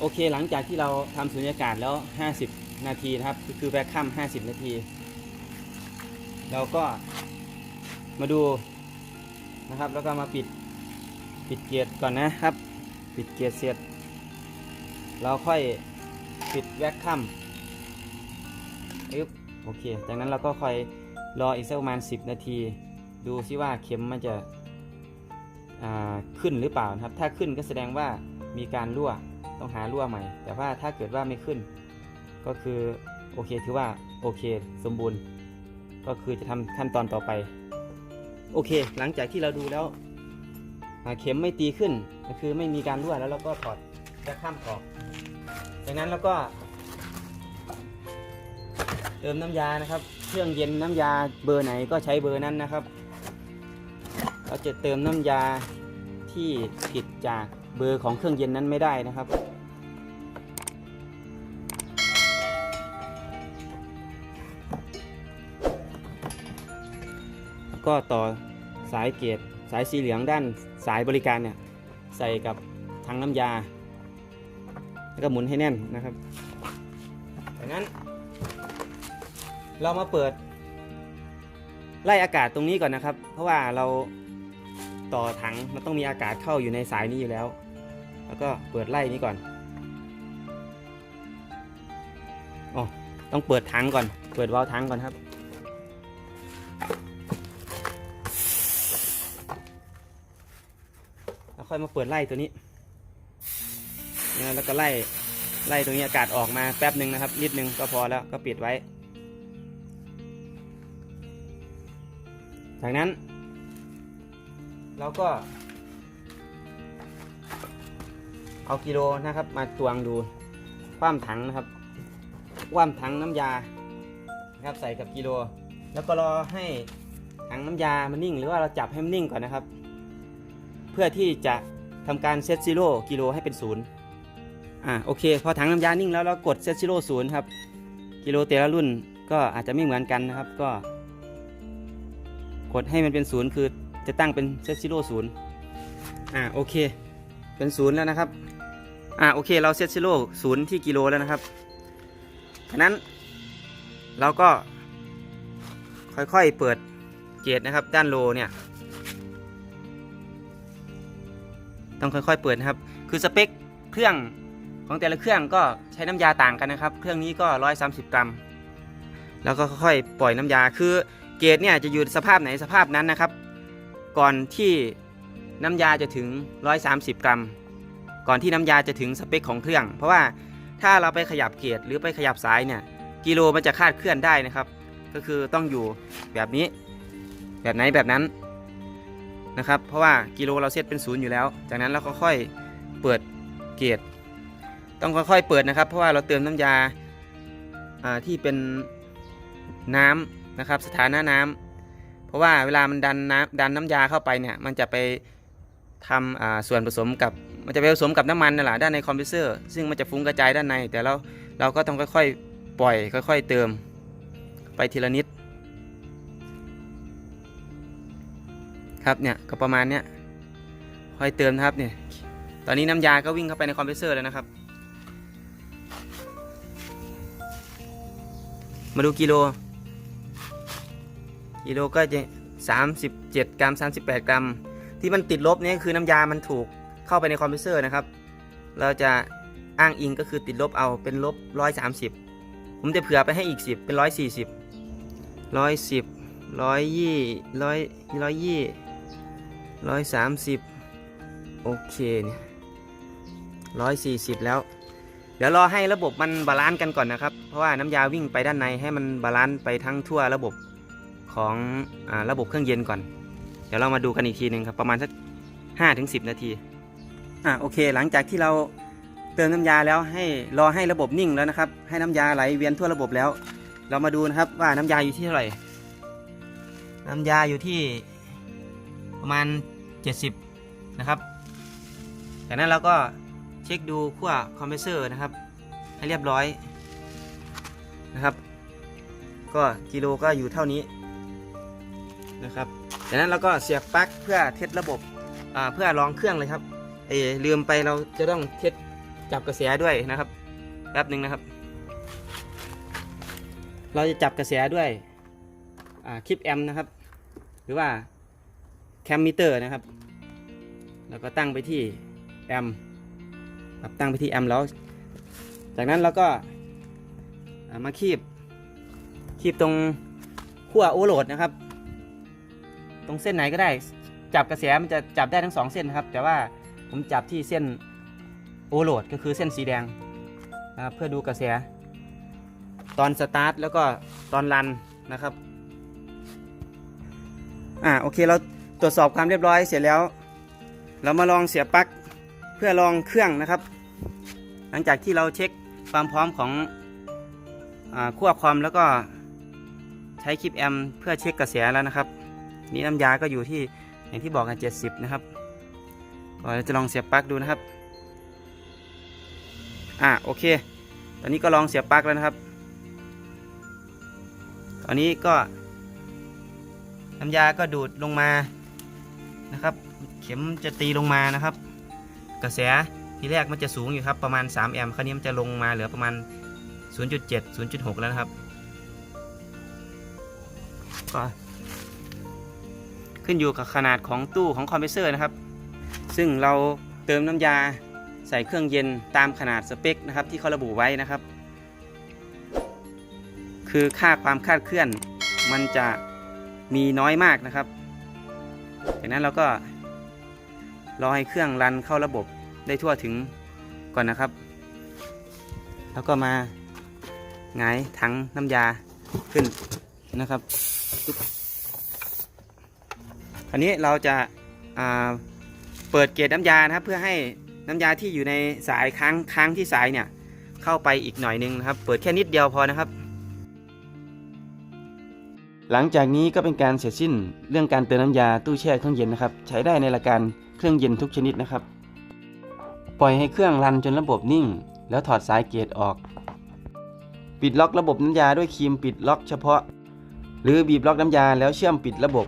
โอเคหลังจากที่เราทำสุญญากาศแล้ว 50 นาทีนะครับ คือแวคคัม50 นาที เราก็มาดูนะครับ แล้วก็มาปิดปิดเกียร์ก่อนนะครับ ปิดเกียร์เสร็จ เราค่อยปิดแวคคัมอึ๊บโอเค จากนั้นเราก็ค่อยรออีกสักประมาณ 10 นาที ดูซิว่าเข็มมันจะขึ้นหรือเปล่านะครับ ถ้าขึ้นก็แสดงว่ามีการรั่ว ต้องหารั่วใหม่ แต่ว่าถ้าเกิดว่าไม่ขึ้น ก็คือโอเคถือว่าโอเคสมบูรณ์ ก็คือจะทำขั้นตอนต่อไป โอเค หลังจากที่เราดูแล้วเข็มไม่ตีขึ้นก็คือไม่มีการรั่วแล้วเราก็ถอดจะข้ามออกจากนั้นเราก็ เติมน้ำยานะครับ เครื่องเย็นน้ำยาเบอร์ไหนก็ใช้เบอร์นั้นนะครับ เราจะเติมน้ำยาที่ผิดจากเบอร์ของเครื่องเย็นนั้นไม่ได้นะครับ ก็ต่อสายเกตสายสีเหลืองด้านสายบริการเนี่ยใส่กับถังน้ำยา แล้วก็หมุนให้แน่นนะครับจากนั้น เรามาเปิด ไล่อากาศตรงนี้ก่อนนะครับ เพราะว่าเราต่อถังมันต้องมีอากาศเข้าอยู่ในสายนี้อยู่แล้ว แล้วก็เปิดไล่นี้ก่อนอ๋อต้องเปิดถังก่อน เปิดวาล์วถังก่อนครับ ค่อยมาเปิดไล่ตัวนี้นะแล้วก็ไล่ไล่ตรงนี้อากาศออกมาแป๊บหนึ่งนะครับ นิดนึงก็พอแล้วก็ปิดไว้ จากนั้น เราก็ เอากิโลนะครับ มาตวงดูคว่ำถังนะครับคว่ำถังน้ำยานะครับใส่กับกิโล แล้วก็รอให้ถังน้ำยามันนิ่ง หรือว่าเราจับให้มันนิ่งก่อนนะครับ พื่อที่จะทำการเซตซิโร่กิโลให้เป็นศูนย์อ่าโอเค พอถังน้ำยานิ่งแล้วเรากดเซตซิโร่ศูนย์ครับกิโลแต่ละรุ่นก็อาจจะไม่เหมือนกันนะครับก็ กดให้มันเป็นศูนย์คือจะตั้งเป็นเซตซิโร่ศูนย์อ่าโอเค เป็นศูนย์แล้วนะครับอ่าโอเคเราเซตซิโร่ศูนย์ที่กิโลแล้วนะครับฉะนั้นเราก็ค่อยๆเปิดเกจนะครับด้านโลเนี่ย ต้องค่อยๆเปิดนะครับ คือสเปคเครื่องของแต่ละเครื่องก็ใช้น้ำยาต่างกันนะครับ เครื่องนี้ก็ 130 กรัม แล้วก็ค่อยๆปล่อยน้ำยา คือเกจเนี่ยจะอยู่สภาพไหนสภาพนั้นนะครับ ก่อนที่น้ำยาจะถึง 130 กรัม ก่อนที่น้ำยาจะถึงสเปคของเครื่อง เพราะว่าถ้าเราไปขยับเกจหรือไปขยับสายเนี่ยกิโลมันจะคาดเคลื่อนได้นะครับ ก็คือต้องอยู่แบบนี้ แบบไหนแบบนั้น นะครับ เพราะว่ากิโลเราเซตเป็นศูนย์อยู่แล้ว จากนั้นเราก็ค่อยเปิดเกจต้องค่อยๆเปิดนะครับ เพราะว่าเราเติมน้ำยาอ่าที่เป็นน้ำนะครับ สถานะน้ำเพราะว่าเวลามันดันน้ำดันน้ำยาเข้าไปเนี่ยมันจะไปทำส่วนผสมกับมันจะไปผสมกับน้ำมันนั่นแหละด้านในคอมเพรสเซอร์ ซึ่งมันจะฟุ้งกระจายด้านใน แต่เราเราก็ต้องค่อยๆ ปล่อยค่อย ๆ เติมไปทีละนิด ครับเนี่ยก็ประมาณเนี้ยค่อยเติมนะครับเนี่ยตอนนี้น้ำยาก็วิ่งเข้าไปในคอมเพรสเซอร์แล้วนะครับ มาดูกิโล กิโลก็จะ37 กรัม 38 กรัม ที่มันติดลบเนี่ยคือน้ำยามันถูกเข้าไปในคอมเพรสเซอร์นะครับ เราจะอ้างอิงก็คือติดลบเอาเป็นลบ 130 ผมจะเผื่อไปให้อีก 10 เป็น 140 110 120 100 120 130โอเคเนี่ย140แล้ว เดี๋ยวรอให้ระบบมันบาลานซ์กันก่อนนะครับ เพราะว่าน้ำยาวิ่งไปด้านในให้มันบาลานซ์ไปทั้งทั่วระบบของอระบบเครื่องเย็นก่อน เดี๋ยวเรามาดูกันอีกทีหนึ่งครับประมาณสัก5ถึง10นาทีอ่าโอเค หลังจากที่เราเติมน้ำยาแล้วให้รอให้ระบบนิ่งแล้วนะครับ ให้น้ำยาไหลเวียนทั่วระบบแล้ว เรามาดูนะครับว่าน้ำยาอยู่ที่เท่าไหร่ น้ำยาอยู่ที่ ประมาณ 70 นะครับ จากนั้นเราก็เช็คดูขั้วคอมเพรสเซอร์นะครับ ให้เรียบร้อยนะครับ ก็กิโลก็อยู่เท่านี้นะครับ จากนั้นเราก็เสียบปลั๊กเพื่อเทสระบบเพื่อลองเครื่องเลยครับเอยลืมไปเราจะต้องเทสจับกระแสด้วยนะครับแป๊บหนึ่งนะครับ เราจะจับกระแสด้วยคลิปแอมนะครับ หรือว่า แคมมิเตอร์นะครับ แล้วก็ตั้งไปที่แอมครับตั้งไปที่แอมแล้ว จากนั้นเราก็ามาคีบ คีบตรงขั้วโอเวอร์โหลดนะครับ ตรงเส้นไหนก็ได้ จับกระแสมันจะจับได้ทั้งสองเส้นนะครับ แต่ว่าผมจับที่เส้นโอเวอร์โหลดก็คือเส้นสีแดงนะครับเพื่อดูกระแส ตอนสตาร์ทแล้วก็ตอนรันนะครับ อ่าโอเคเรา ตรวจสอบความเรียบร้อยเสร็จแล้ว เรามาลองเสียบปลั๊กเพื่อลองเครื่องนะครับ หลังจากที่เราเช็คความพร้อมของอขั้วคอมแล้วก็ใช้คลิปแอมเพื่อเช็คกระแสแล้วนะครับ นี่น้ำยาก็อยู่ที่อย่างที่บอกกัน 70 นะครับก็จะลองเสียบปลั๊กดูนะครับอ่าโอเค ตอนนี้ก็ลองเสียบปลั๊กแล้วนะครับ ตอนนี้ก็น้ำยาก็ดูดลงมา นะครับ เข็มจะตีลงมานะครับ กระแสทีแรกมันจะสูงอยู่ครับประมาณ 3 แอมป์คราวนี้มันจะลงมาเหลือประมาณ 0.7 0.6 แล้วนะครับก็ขึ้นอยู่กับขนาดของตู้ของคอมเพรสเซอร์นะครับ ซึ่งเราเติมน้ำยาใส่เครื่องเย็นตามขนาดสเปคนะครับที่เขาระบุไว้นะครับ คือค่าความคลาดเคลื่อนมันจะมีน้อยมากนะครับ จากนั้นเราก็รอให้เครื่องรันเข้าระบบได้ทั่วถึงก่อนนะครับ แล้วก็มาหงายถังน้ำยาขึ้นนะครับอันนี้เราจะาเปิดเกจน้ำยานะครับ เพื่อให้น้ำยาที่อยู่ในสายค้างค้างที่สายเนี่ยเข้าไปอีกหน่อยนึงนะครับ เปิดแค่นิดเดียวพอนะครับ หลังจากนี้ก็เป็นการเสร็จสิ้นเรื่องการเติมน้ำยาตู้แช่เครื่องเย็นนะครับ ใช้ได้ในละการเครื่องเย็นทุกชนิดนะครับ ปล่อยให้เครื่องรันจนระบบนิ่ง แล้วถอดสายเกตออก ปิดล็อกระบบน้ำยาด้วยครีมปิดล็อกเฉพาะ หรือบีบล็อกน้ำยาแล้วเชื่อมปิดระบบ